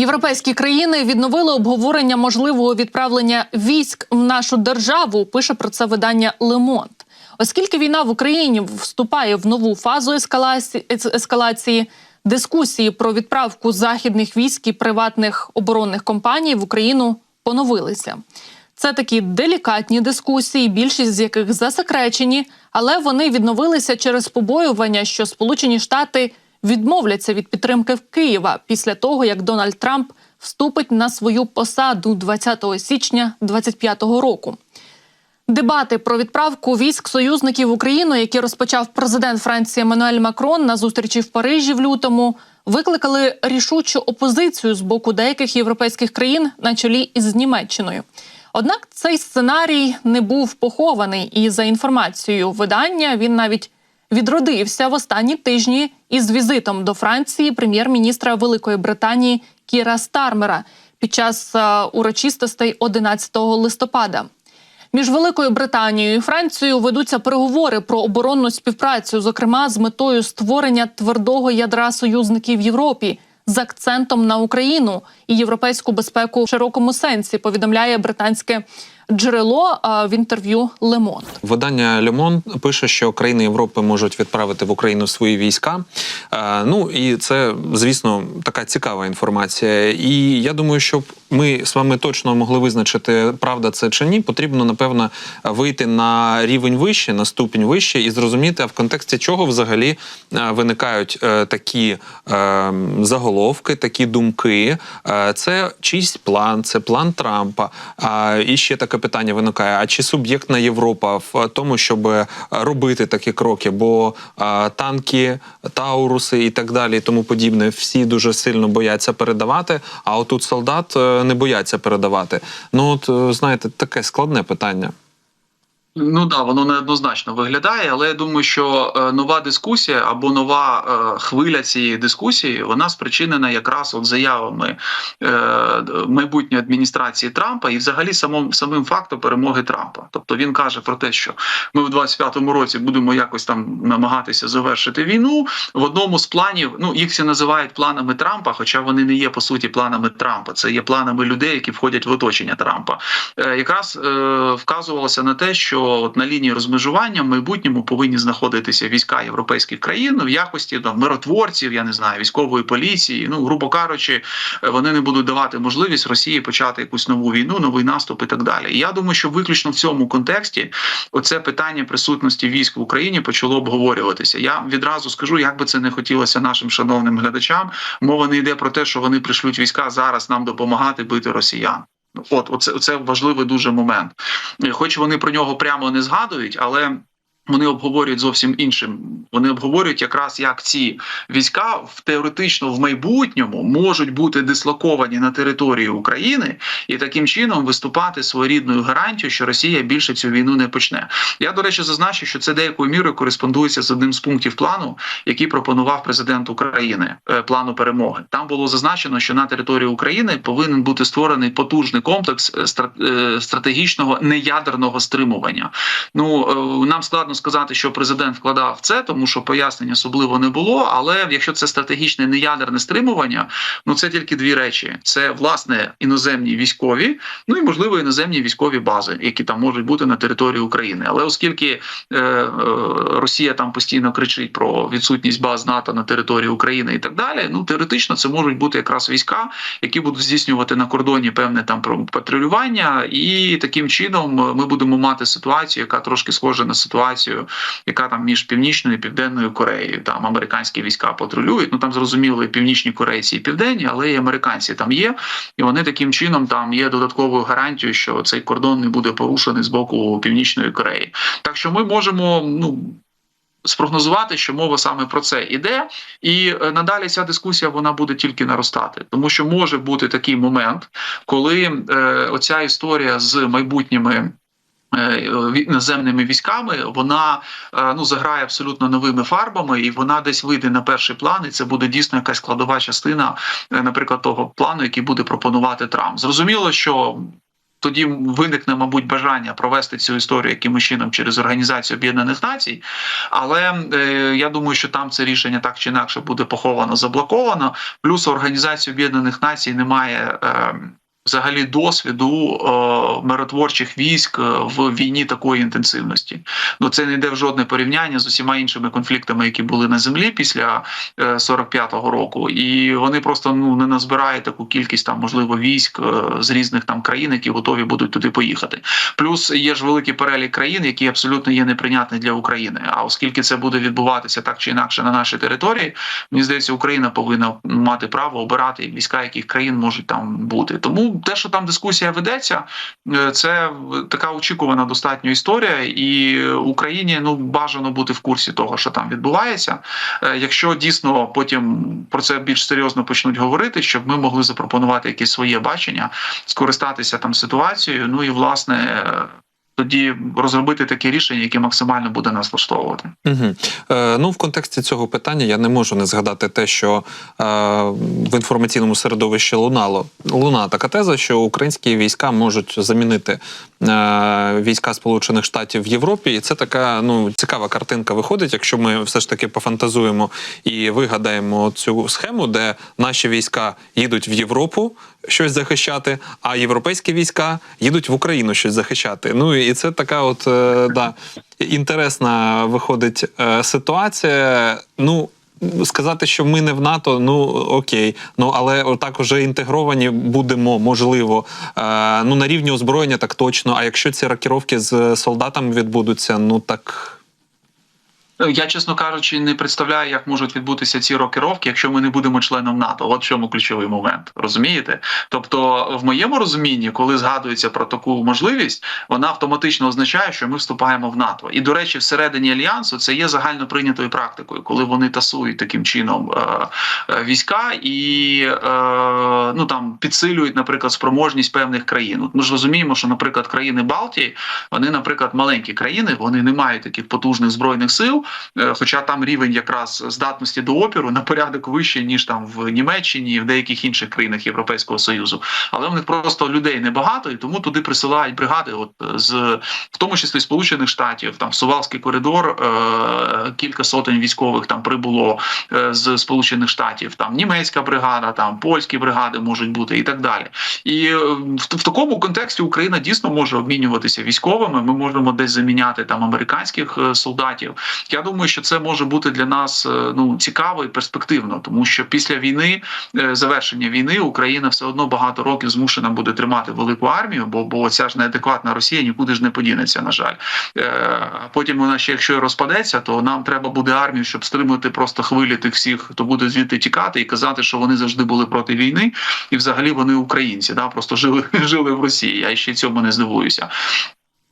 Європейські країни відновили обговорення можливого відправлення військ в нашу державу. Пише про це видання Лемонт. Оскільки війна в Україні вступає в нову фазу ескалації, ескалації дискусії про відправку західних військ і приватних оборонних компаній в Україну поновилися. Це такі делікатні дискусії, більшість з яких засекречені, але вони відновилися через побоювання, що Сполучені Штати відмовляться від підтримки в Києва після того, як Дональд Трамп вступить на свою посаду 20 січня 2025 року. Дебати про відправку військ союзників в Україну, які розпочав президент Франції Еммануель Макрон на зустрічі в Парижі в лютому, викликали рішучу опозицію з боку деяких європейських країн на чолі із Німеччиною. Однак цей сценарій не був похований, і за інформацією видання він навіть відродився в останні тижні із візитом до Франції прем'єр-міністра Великої Британії Кіра Стармера під час е, урочистостей 11 листопада. Між Великою Британією і Францією ведуться переговори про оборонну співпрацю, зокрема з метою створення твердого ядра союзників Європі з акцентом на Україну і європейську безпеку в широкому сенсі. Повідомляє британське джерело в інтерв'ю Лемонт. Видання Лемон пише, що країни Європи можуть відправити в Україну свої війська. Е, ну і це, звісно, така цікава інформація. І я думаю, щоб ми з вами точно могли визначити, правда це чи ні, потрібно напевно вийти на рівень вище, на ступінь вище, і зрозуміти, а в контексті чого взагалі е, виникають е, такі заголовки, такі думки. Це чийсь план, це план Трампа. І ще таке питання виникає: а чи суб'єктна Європа в тому, щоб робити такі кроки? Бо а, танки, тауруси і так далі, і тому подібне, всі дуже сильно бояться передавати. А отут солдат е, не бояться передавати. Ну от е, знаєте, таке складне питання. Ну да, воно неоднозначно виглядає, але я думаю, що е, нова дискусія або нова е, хвиля цієї дискусії вона спричинена якраз от заявами е, майбутньої адміністрації Трампа і, взагалі, самим самим фактом перемоги Трампа. Тобто він каже про те, що ми в 25-му році будемо якось там намагатися завершити війну. В одному з планів, ну їх всі називають планами Трампа, хоча вони не є по суті планами Трампа. Це є планами людей, які входять в оточення Трампа. Якраз вказувалося на те, що от на лінії розмежування в майбутньому повинні знаходитися війська європейських країн в якості там, миротворців, я не знаю, військової поліції. Ну, грубо кажучи, вони не будуть давати можливість Росії почати якусь нову війну, новий наступ і так далі. І я думаю, що виключно в цьому контексті оце питання присутності військ в Україні почало обговорюватися. Я відразу скажу, як би це не хотілося нашим шановним глядачам. Мова не йде про те, що вони прийшлють війська зараз нам допомагати бити росіян. От, оце, це важливий дуже момент. Хоч вони про нього прямо не згадують, але вони обговорюють зовсім іншим. Вони обговорюють якраз як ці війська в теоретично в майбутньому можуть бути дислоковані на території України і таким чином виступати своєрідною гарантією, що Росія більше цю війну не почне. Я до речі зазначу, що це деякою мірою кореспондується з одним з пунктів плану, який пропонував президент України е, плану перемоги. Там було зазначено, що на території України повинен бути створений потужний комплекс е, е, стратегічного неядерного стримування. Ну нам складно сказати, що президент вкладав це, тому що пояснень особливо не було. Але якщо це стратегічне неядерне стримування, ну це тільки дві речі: це власне іноземні військові, ну і можливо іноземні військові бази, які там можуть бути на території України. Але оскільки е, е, Росія там постійно кричить про відсутність баз НАТО на території України і так далі, ну теоретично це можуть бути якраз війська, які будуть здійснювати на кордоні певне там патрулювання, і таким чином ми будемо мати ситуацію, яка трошки схожа на ситуацію, яка там між північною і південною Кореєю. Там американські війська патрулюють. Ну там зрозуміло, і північні корейці і південні, але і американці там є, і вони таким чином там є додатковою гарантією, що цей кордон не буде порушений з боку північної Кореї. Так що ми можемо ну. Спрогнозувати, що мова саме про це іде, і е, надалі ця дискусія вона буде тільки наростати, тому що може бути такий момент, коли е, оця історія з майбутніми. Е, Іноземними військами вона е, ну заграє абсолютно новими фарбами, і вона десь вийде на перший план. І це буде дійсно якась складова частина, е, наприклад, того плану, який буде пропонувати Трамп. Зрозуміло, що тоді виникне, мабуть, бажання провести цю історію якимось чином через організацію Об'єднаних Націй. Але е, я думаю, що там це рішення так чи інакше буде поховано, заблоковано. Плюс у організації Об'єднаних Націй немає. Е, Взагалі досвіду е, миротворчих військ е, в війні такої інтенсивності. Ну це не йде в жодне порівняння з усіма іншими конфліктами, які були на землі після е, 45-го року, і вони просто ну не назбирають таку кількість там можливо військ е, з різних там країн, які готові будуть туди поїхати. Плюс є ж великий перелік країн, які абсолютно є неприйнятні для України. А оскільки це буде відбуватися так чи інакше на нашій території, мені здається, Україна повинна мати право обирати війська, яких країн можуть там бути. Тому те, що там дискусія ведеться, е, це така очікувана достатньо історія, і Україні ну бажано бути в курсі того, що там відбувається. Е, Якщо дійсно потім про це більш серйозно почнуть говорити, щоб ми могли запропонувати якісь своє бачення, скористатися там ситуацією. Ну і власне тоді розробити таке рішення, яке максимально буде нас влаштовувати. Угу. Е, ну, в контексті цього питання я не можу не згадати те, що е, в інформаційному середовищі лунало луна така теза, що українські війська можуть замінити е, війська Сполучених Штатів в Європі, і це така ну цікава картинка виходить, якщо ми все ж таки пофантазуємо і вигадаємо цю схему, де наші війська їдуть в Європу щось захищати, а європейські війська їдуть в Україну щось захищати. Ну і це така, от е, да, інтересна виходить е, ситуація. Ну. Сказати, що ми не в НАТО, ну окей. Ну але отак уже інтегровані будемо, можливо. Е, ну на рівні озброєння так точно. А якщо ці рокіровки з солдатами відбудуться, ну так. Я, чесно кажучи, не представляю, як можуть відбутися ці рокировки, якщо ми не будемо членом НАТО. От в чому ключовий момент, розумієте? Тобто, в моєму розумінні, коли згадується про таку можливість, вона автоматично означає, що ми вступаємо в НАТО. І до речі, всередині альянсу це є загально прийнятою практикою, коли вони тасують таким чином е, е, війська і е, ну там підсилюють, наприклад, спроможність певних країн. От Ми ж розуміємо, що, наприклад, країни Балтії, вони, наприклад, маленькі країни, вони не мають таких потужних збройних сил. Е, Хоча там рівень якраз здатності до опіру на порядок вищий, ніж там в Німеччині і в деяких інших країнах Європейського Союзу. Але в них просто людей небагато, і тому туди присилають бригади, от з в тому числі Сполучених Штатів, там в Сувалський коридор е, кілька сотень військових там прибуло е, з Сполучених Штатів. Там німецька бригада, там польські бригади можуть бути і так далі. І е, в, в такому контексті Україна дійсно може обмінюватися військовими. Ми можемо десь заміняти там американських е, солдатів. Я думаю, що це може бути для нас е, ну цікаво і перспективно, тому що після війни, е, завершення війни, Україна все одно багато років змушена буде тримати велику армію, бо бо ця ж неадекватна Росія нікуди ж не подінеться. На жаль, Е, а потім вона ще, якщо розпадеться, то нам треба буде армію, щоб стримати просто хвилі тих всіх, хто буде звідти тікати і казати, що вони завжди були проти війни, і взагалі вони українці, да просто жили жили в Росії. Я ще цьому не здивуюся.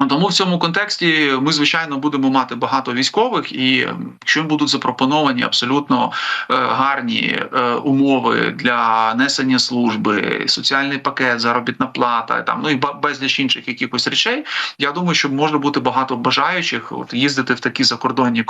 Ну, Тому в цьому контексті ми звичайно будемо мати багато військових, і е, якщо їм будуть запропоновані абсолютно е, гарні е, умови для несення служби, соціальний пакет, заробітна плата, там ну і безліч інших якихось речей. Я думаю, що може бути багато бажаючих от їздити в такі закордонні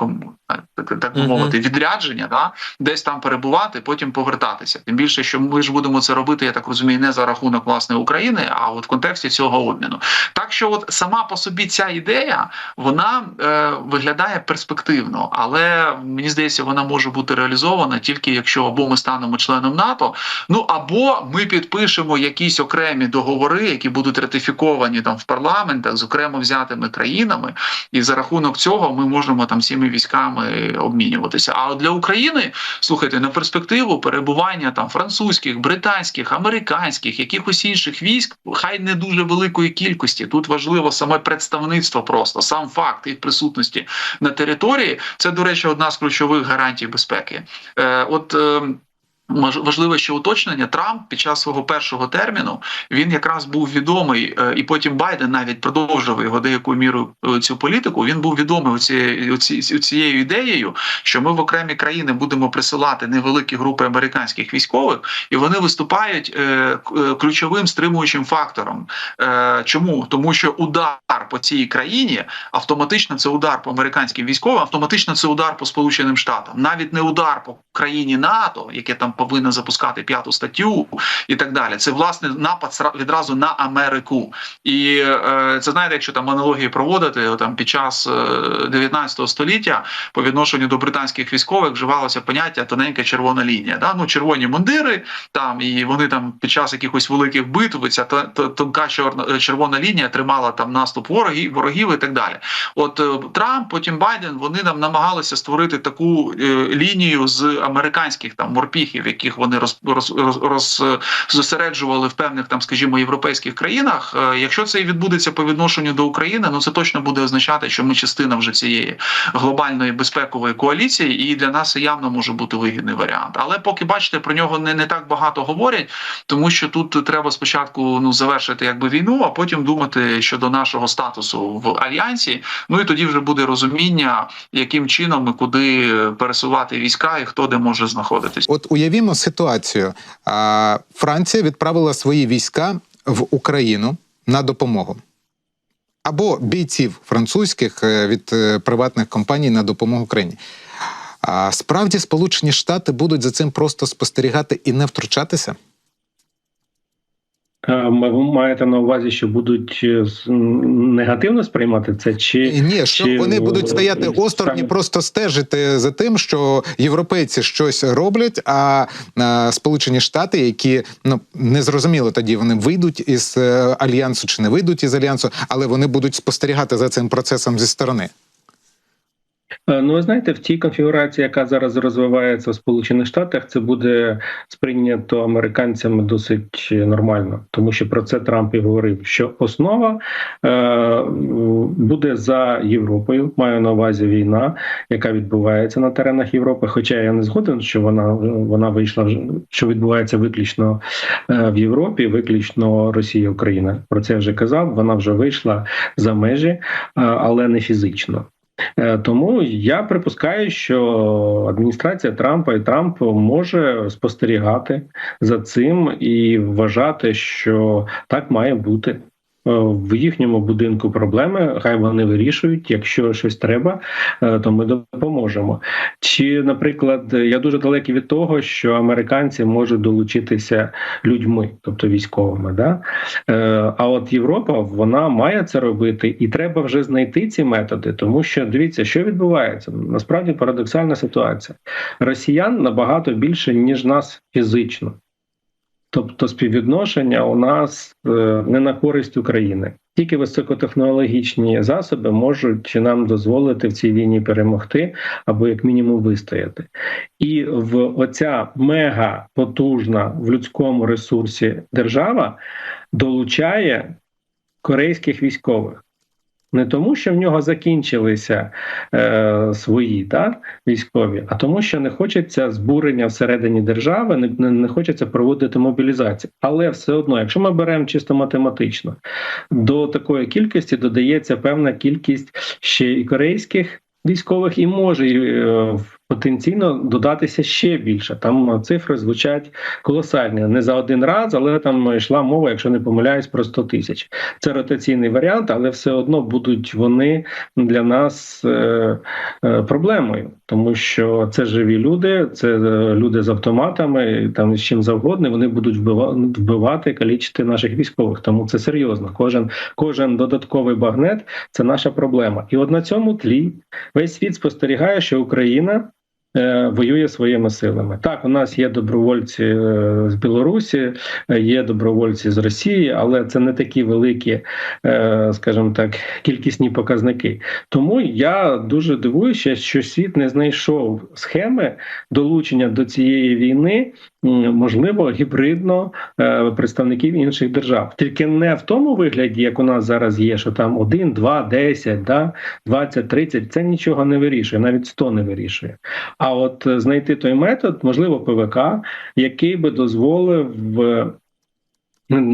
так би мовити відрядження, да десь там перебувати, потім повертатися. Тим більше, що ми ж будемо це робити, я так розумію, не за рахунок власне України, а от в контексті цього обміну. Так що, от сама по собі ця ідея вона е, виглядає перспективно, але мені здається, вона може бути реалізована тільки якщо або ми станемо членом НАТО, ну або ми підпишемо якісь окремі договори, які будуть ратифіковані там в парламентах з окремо взятими країнами, і за рахунок цього ми можемо там цими військами обмінюватися. А для України слухайте на перспективу перебування там французьких, британських, американських, якихось інших військ, хай не дуже великої кількості. Тут важливо саме представництво, просто сам факт їх присутності на території. Це, до речі, одна з ключових гарантій безпеки. Е, от е, Маж- Важливе ще уточнення. Трамп під час свого першого терміну він якраз був відомий, е, і потім Байден навіть продовжив його деякою мірою е, цю політику. Він був відомий оцією, оці- цією ідеєю, що ми в окремі країни будемо присилати невеликі групи американських військових, і вони виступають е, ключовим стримуючим фактором. Чому? Тому що удар по цій країні автоматично це удар по американським військовим, автоматично це удар по Сполученим Штатам, навіть не удар по країні НАТО, яке там повинен запускати п'яту статтю і так далі. Це власне напад відразу на Америку. І е, це знаєте, якщо там аналогії проводити там під час е, 19 століття по відношенню до британських військових вживалося поняття тоненька червона лінія. Да? Ну, червоні мундири там, і вони там під час якихось великих битв ця то- то- тонка чорна червона лінія тримала там наступ ворогів, ворогів і так далі. От е, Трамп, потім Байден, вони нам намагалися створити таку е, лінію з американських там морпіхів, яких вони роз, роз, роз, роз, е, зосереджували в певних там, скажімо, європейських країнах. Е, Якщо це і відбудеться по відношенню до України, ну це точно буде означати, що ми частина вже цієї глобальної безпекової коаліції, і для нас явно може бути вигідний варіант. Але поки бачите, про нього не, не так багато говорять, тому що тут треба спочатку ну завершити якби війну, а потім думати щодо нашого статусу в альянсі. Ну і тоді вже буде розуміння, яким чином і куди пересувати війська, і хто де може знаходитись. От уявімо ситуацію. Франція відправила свої війська в Україну на допомогу. Або бійців французьких е, від е, приватних компаній на допомогу Україні. Справді Сполучені Штати будуть за цим просто спостерігати і не втручатися? А Ви маєте на увазі, що будуть е, негативно сприймати це, чи Ні, що чи, вони е, будуть стояти осторонь і просто стежити за тим, що європейці щось роблять, а, а Сполучені Штати, які ну не зрозуміло тоді, вони вийдуть із е, альянсу чи не вийдуть із альянсу, але вони будуть спостерігати за цим процесом зі сторони. Е, Ну, ви знаєте, в тій конфігурації, яка зараз розвивається в Сполучених Штатах, це буде сприйнято американцями досить нормально, тому що про це Трамп і говорив. Що основа е, буде за Європою. Маю на увазі війна, яка відбувається на теренах Європи. Хоча я не згоден, що вона вона вийшла що відбувається виключно е, в Європі, виключно Росія, Україна. Про це я вже казав. Вона вже вийшла за межі, е, але не фізично. Е, Тому я припускаю, що адміністрація Трампа і Трамп може спостерігати за цим і вважати, що так має бути. Е, В їхньому будинку проблеми, хай вони вирішують. Якщо щось треба, е, то ми допоможемо. Чи, наприклад, я дуже далекий від того, що американці можуть долучитися людьми, тобто військовими. Да? Е, А от Європа вона має це робити, і треба вже знайти ці методи, тому що дивіться, що відбувається. Насправді парадоксальна ситуація. Росіян набагато більше ніж нас фізично. Тобто співвідношення у нас е, не на користь України. Тільки високотехнологічні засоби можуть нам дозволити в цій війні перемогти або як мінімум вистояти. І в оця мега потужна в людському ресурсі держава долучає корейських військових. Не тому, що в нього закінчилися е, свої та, військові, а тому, що не хочеться збурення всередині держави, не, не, не хочеться проводити мобілізацію. Але все одно, якщо ми беремо чисто математично, до такої кількості додається певна кількість ще і корейських військових, і може е, потенційно додатися ще більше. Там цифри звучать колосальні не за один раз, але там йшла мова, якщо не помиляюсь, про 100 тисяч. Це ротаційний варіант, але все одно будуть вони для нас е, е, проблемою, тому що це живі люди, це е, люди з автоматами, там з чим завгодно. Вони будуть вбивати, калічити наших військових. Тому це серйозно. Кожен кожен додатковий багнет це наша проблема. І от на цьому тлі весь світ спостерігає, що Україна. Е, Воює своїми силами. Так, у нас є добровольці е, з Білорусі, е, є добровольці з Росії, але це не такі великі, скажімо так, кількісні показники. Тому я дуже дивуюся, що світ не знайшов схеми долучення до цієї війни, можливо, гібридно представників інших держав, тільки не в тому вигляді, як у нас зараз є, що там 1, 2, 10, да, 20, 30, це нічого не вирішує, навіть 100 не вирішує. А от е, знайти той метод, можливо, ПВК, який би дозволив е,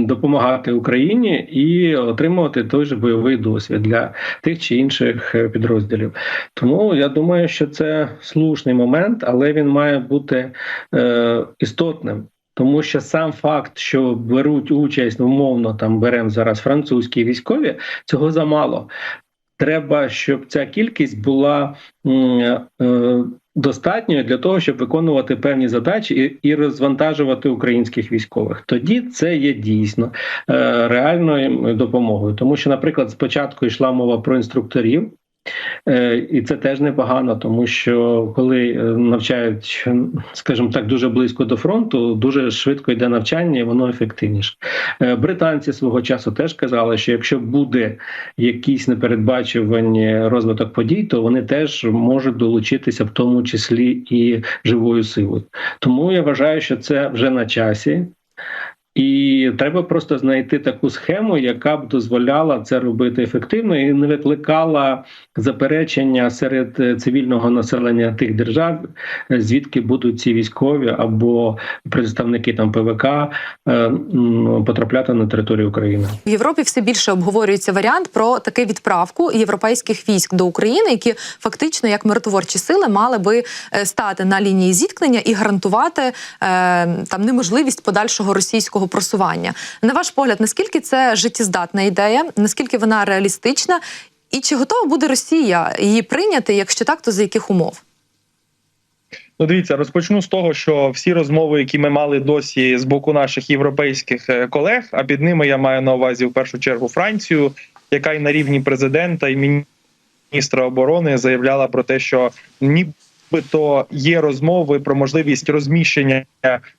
допомагати Україні і отримувати той же бойовий досвід для тих чи інших е, підрозділів. Тому я думаю, що це слушний момент, але він має бути е, істотним. Тому що сам факт, що беруть участь, умовно там беремо зараз французькі військові, цього замало. Треба, щоб ця кількість була е, достатньою для того, щоб виконувати певні задачі і, і розвантажувати українських військових. Тоді це є дійсно е, реальною допомогою, тому що, наприклад, спочатку йшла мова про інструкторів. Е, І це теж непогано, тому що коли е, навчають, скажімо так, дуже близько до фронту, дуже швидко йде навчання, і воно ефективніше. Е, Британці свого часу теж казали, що якщо буде якийсь непередбачувані розвиток подій, то вони теж можуть долучитися, в тому числі і живою силою. Тому я вважаю, що це вже на часі. І треба просто знайти таку схему, яка б дозволяла це робити ефективно і не викликала заперечення серед е, цивільного населення тих держав, е, звідки будуть ці військові або представники там ПВК е, потрапляти на територію України. В Європі все більше обговорюється варіант про таку відправку європейських військ до України, які фактично як миротворчі сили мали би стати на лінії зіткнення і гарантувати там неможливість подальшого російського просування. На ваш погляд, наскільки це життєздатна ідея, наскільки вона реалістична, і чи готова буде Росія її прийняти? Якщо так, то за яких умов? Ну, дивіться, розпочну з того, що всі розмови, які ми мали досі з боку наших європейських е, колег, а під ними я маю на увазі в першу чергу Францію, яка і на рівні президента і міністра оборони заявляла про те, що нібито є розмови про можливість розміщення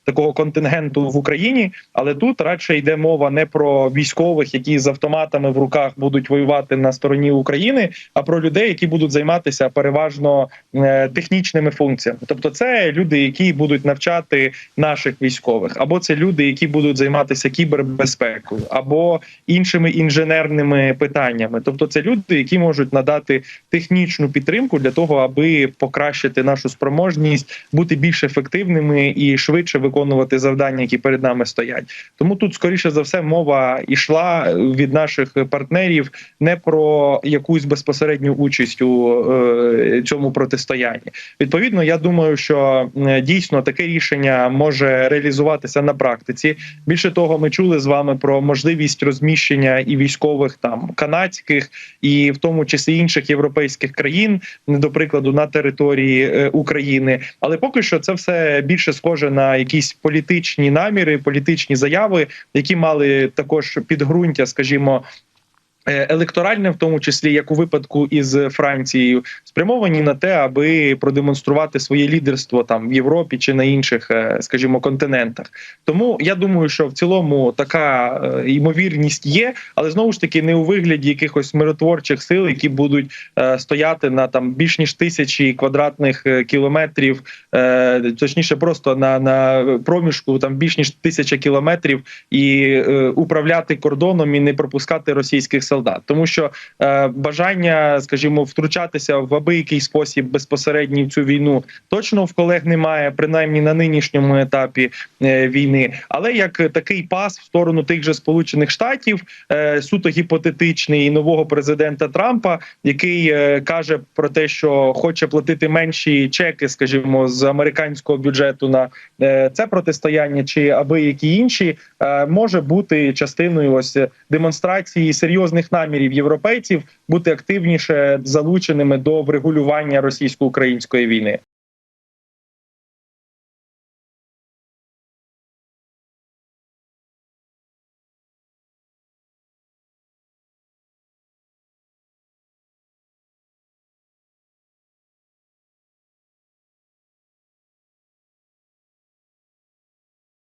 такого контингенту в Україні, але тут радше йде мова не про військових, які з автоматами в руках будуть воювати на стороні України, а про людей, які будуть займатися переважно е, технічними функціями. Тобто, це люди, які будуть навчати наших військових, або це люди, які будуть займатися кібербезпекою, або іншими інженерними питаннями. Тобто, це люди, які можуть надати технічну підтримку для того, аби покращити нашу спроможність бути більш ефективними і швидше виконувати завдання, які перед нами стоять. Тому тут, скоріше за все, мова йшла від наших партнерів не про якусь безпосередню участь у е, цьому протистоянні. Відповідно, я думаю, що дійсно таке рішення може реалізуватися на практиці. Більше того, ми чули з вами про можливість розміщення і військових там канадських, і в тому числі інших європейських країн, до прикладу, на території України. Але поки що це все більше схоже на якісь політичні наміри, політичні заяви, які мали також підґрунтя, скажімо. Е, Електоральне, в тому числі як у випадку із Францією, спрямовані на те, аби продемонструвати своє лідерство там в Європі чи на інших, е, скажімо, континентах. Тому я думаю, що в цілому така е, ймовірність є, але знову ж таки не у вигляді якихось миротворчих сил, які будуть стояти на там більш ніж тисячі квадратних кілометрів, точніше, просто на, на проміжку там більш ніж тисяча кілометрів, і управляти кордоном і не пропускати російських солдат, тому що е, бажання, скажімо, втручатися в аби який спосіб безпосередньо в цю війну точно в колег немає, принаймні на нинішньому етапі е, війни. Але як такий пас в сторону тих же сполучених штатів, е, суто гіпотетичний нового президента Трампа, який е, каже про те, що хоче платити менші чеки, скажімо, з американського бюджету на е, це протистояння, чи аби які інші, е, може бути частиною ось демонстрації серйозних намірів європейців бути активніше залученими до врегулювання російсько-української війни.